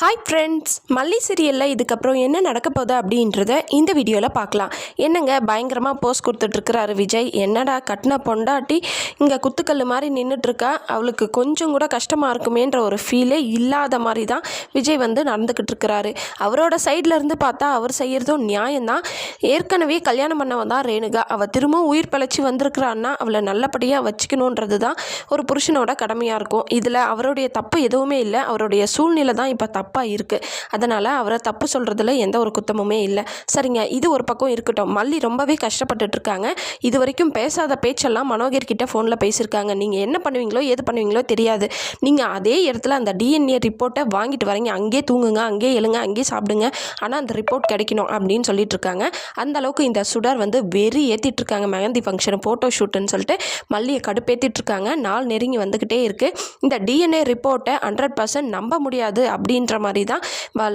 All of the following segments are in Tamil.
ஹாய் ஃப்ரெண்ட்ஸ் மல்லி சீரியலில் இதுக்கப்புறம் என்ன நடக்க போகுது அப்படின்றத இந்த வீடியோவில் பார்க்கலாம். என்னங்க பயங்கரமாக போஸ் கொடுத்துட்ருக்கிறாரு விஜய். என்னடா கட்டின பொண்டாட்டி இங்கே குத்துக்கல் மாதிரி நின்றுட்டுருக்கா அவளுக்கு கொஞ்சம் கூட கஷ்டமாக இருக்குமேன்ற ஒரு ஃபீலே இல்லாத மாதிரி தான் விஜய் வந்து நடந்துக்கிட்டு இருக்கிறாரு. அவரோட சைடில் இருந்து பார்த்தா அவர் செய்கிறதும் நியாயம்தான். ஏற்கனவே கல்யாணம் பண்ணவன் தான் ரேணுகா. அவள் திரும்பவும் உயிர் பிழைச்சி வந்திருக்கிறான்னா அவளை நல்லபடியாக வச்சுக்கணுன்றது தான் ஒரு புருஷனோட கடமையாக இருக்கும். இதில் அவருடைய தப்பு எதுவுமே இல்லை. அவருடைய சூழ்நிலை தான் இப்போ தப்பு. தப்பாக இருக்குது அதனால் அவரை தப்பு சொல்கிறதுல எந்த ஒரு குத்தமுமே இல்லை. சரிங்க இது ஒரு பக்கம் இருக்கட்டும். மல்லி ரொம்பவே கஷ்டப்பட்டுட்ருக்காங்க இது வரைக்கும் பேசாத பேச்செல்லாம் மனோகர்கிட்ட ஃபோனில் பேசியிருக்காங்க. நீங்கள் என்ன பண்ணுவீங்களோ ஏது பண்ணுவீங்களோ தெரியாது. நீங்கள் அதே இடத்துல அந்த டிஎன்ஏ ரிப்போர்ட்டை வாங்கிட்டு வரீங்க. அங்கேயே தூங்குங்க அங்கேயே எழுங்க அங்கேயே சாப்பிடுங்க. ஆனால் அந்த ரிப்போர்ட் கிடைக்கணும் அப்படின்னு சொல்லிட்டு இருக்காங்க. அந்த அளவுக்கு இந்த சுடர் வந்து வெறி ஏற்றிட்டு இருக்காங்க. மெஹந்தி ஃபங்க்ஷன் ஃபோட்டோ ஷூட்டுன்னு சொல்லிட்டு மல்லியை கடுப்பேற்றிட்டு இருக்காங்க. நாள் நெருங்கி வந்துக்கிட்டே இருக்குது இந்த டிஎன்ஏ ரிப்போர்ட்டை ஹண்ட்ரட் பர்சன்ட் நம்ப முடியாது அப்படின்ற மாதிரி தான்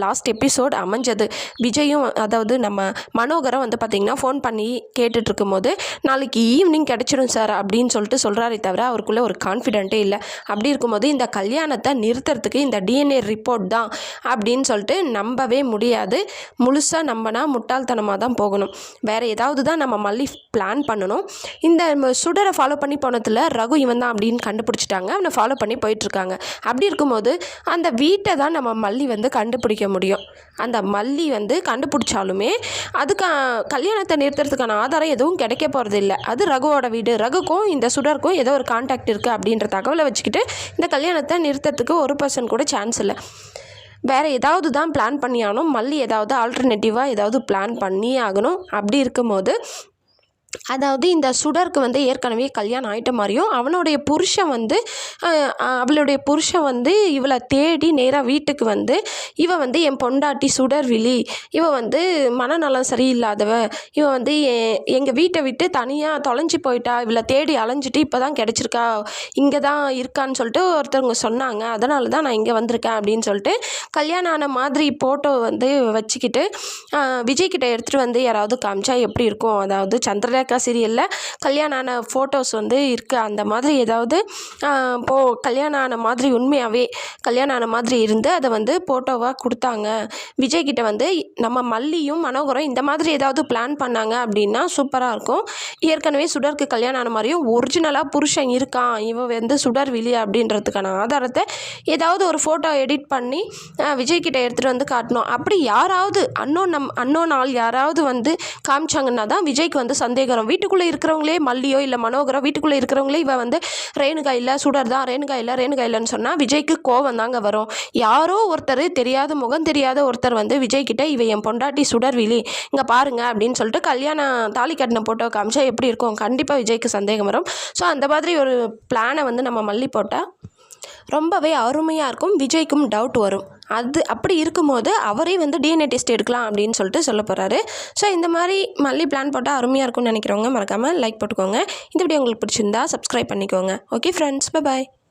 லாஸ்ட் எபிசோட் அமைஞ்சது. விஜயும் அதாவது நம்ம மனோகரம் வந்து பார்த்திங்கன்னா ஃபோன் பண்ணி கேட்டுட்ருக்கும் இருக்கும்போது நாளைக்கு ஈவினிங் கிடச்சிடும் சார் அப்படின்னு சொல்லிட்டு சொல்கிறாரே தவிர அவருக்குள்ளே ஒரு கான்ஃபிடென்ட்டே இல்லை. அப்படி இருக்கும்போது இந்த கல்யாணத்தை நிறுத்துறதுக்கு இந்த டிஎன்ஏ ரிப்போர்ட் தான் அப்படின்னு சொல்லிட்டு நம்பவே முடியாது. முழுசாக நம்பினா முட்டாள்தனமாக தான் போகணும். வேறு ஏதாவது தான் நம்ம மல்லி பிளான் பண்ணணும். இந்த சுடரை ஃபாலோ பண்ணி போனதில் ரகு இவன் தான் அப்படின்னு கண்டுபிடிச்சிட்டாங்க. அவனை ஃபாலோ பண்ணி போயிட்டுருக்காங்க அப்படி இருக்கும்போது அந்த வீட்டை தான் நம்ம மல்லி வந்து கண்டுபிடிக்க முடியும். அந்த மல்லி வந்து கண்டுபிடிச்சாலுமே அதுக்கு கல்யாணத்தை நிறுத்துறதுக்கான ஆதாரம் எதுவும் கிடைக்க போகிறது இல்லை அது ரகுவோட வீடு. ரகுக்கும் இந்த சுடருக்கும் ஏதோ ஒரு கான்டாக்ட் இருக்குது அப்படின்ற தகவலை வச்சுக்கிட்டு இந்த கல்யாணத்தை நிறுத்துறதுக்கு ஒரு பர்சன்ட் கூட சான்ஸ் இல்லை. வேறு ஏதாவது தான் பிளான் பண்ணியாகணும். மல்லி ஏதாவது ஆல்டர்னேட்டிவாக ஏதாவது பிளான் பண்ணியே ஆகணும். அப்படி இருக்கும்போது அதாவது இந்த சுடருக்கு வந்து ஏற்கனவே கல்யாணம் ஆகிட்ட மாதிரியும் அவனுடைய புருஷன் வந்து அவளுடைய புருஷன் வந்து இவளை தேடி நேராக வீட்டுக்கு வந்து இவ வந்து என் பொண்டாட்டி சுடர்விழி இவ வந்து மனநலம் சரியில்லாதவ இவ வந்து எங்கள் வீட்டை விட்டு தனியாக தொலைஞ்சி போயிட்டா இவளை தேடி அலைஞ்சிட்டு இப்போ தான் கிடச்சிருக்கா இங்கே தான் இருக்கான்னு சொல்லிட்டு ஒருத்தவங்க சொன்னாங்க. அதனால தான் நான் இங்கே வந்திருக்கேன் அப்படின்னு சொல்லிட்டு கல்யாணம் ஆன மாதிரி ஃபோட்டோ வந்து வச்சுக்கிட்டு விஜய்கிட்ட விஜய் எடுத்துகிட்டு வந்து யாராவது காமிச்சா எப்படி இருக்கும்? அதாவது சந்திரலேகா சீரியலில் கல்யாணம் ஆன ஃபோட்டோஸ் வந்து இருக்குது அந்த மாதிரி ஏதாவது போ கல்யாணம் ஆன மாதிரி உண்மையாகவே கல்யாணம் ஆன மாதிரி இருந்து அதை வந்து ஃபோட்டோவாக கொடுத்தாங்க. விஜய்கிட்ட வந்து நம்ம மல்லியும் மனோகரம் இந்த மாதிரி ஏதாவது பிளான் பண்ணாங்க அப்படின்னா சூப்பராக இருக்கும். ஏற்கனவே சுடருக்கு கல்யாணம் ஆன மாதிரியும் ஒரிஜினலாக புருஷன் இருக்கான். இவன் வந்து சுடர் விழி அப்படின்றதுக்கான ஆதாரத்தை ஏதாவது ஒரு ஃபோட்டோ எடிட் பண்ணி விஜய்கிட்ட எடுத்துகிட்டு வந்து காட்டணும். அப்படி யாராவது அன்னோன் நம் அன்னோன் ஆள் யாராவது வந்து காமிச்சாங்கன்னா தான் விஜய்க்கு வந்து சந்தேகம் வரும் வீட்டுக்குள்ளே இருக்கிறவங்களே மல்லியோ இல்லை மனோகரோ வீட்டுக்குள்ளே இருக்கிறவங்களே இவன் வந்து ரேணுகா இல்லை சுடர் தான் ரேணுகா இல்லை ரேணுகா இல்லைன்னு சொன்னால் விஜய்க்கு கோவம் தாங்க வரும். யாரோ ஒருத்தர் தெரியாத முகம் தெரியாத ஒருத்தர் வந்து விஜய் கிட்ட என் பொண்டாட்டி சுடர் விழி இங்கே பாருங்க அப்படின்னு சொல்லிட்டு கல்யாணம் தாலி கட்டின போட்டோ காமிச்சா எப்படி இருக்கும்? கண்டிப்பாக விஜய்க்கு சந்தேகம் வரும். ஸோ அந்த மாதிரி ஒரு பிளானை வந்து நம்ம மல்லி போட்டால் ரொம்பவே அருமையாக இருக்கும். விஜய்க்கும் டவுட் வரும். அது அப்படி இருக்கும்போது அவரே வந்து டிஎன்ஏ டெஸ்ட் எடுக்கலாம் அப்படின்னு சொல்லிட்டு சொல்ல போகிறாரு ஸோ இந்த மாதிரி மல்லி பிளான் போட்டால் அருமையாக இருக்கும்னு நினைக்கிறவங்க மறக்காமல் லைக் போட்டுக்கோங்க. இந்த வீடியோ உங்களுக்கு பிடிச்சிருந்தா சப்ஸ்கிரைப் பண்ணிக்கோங்க. Okay friends by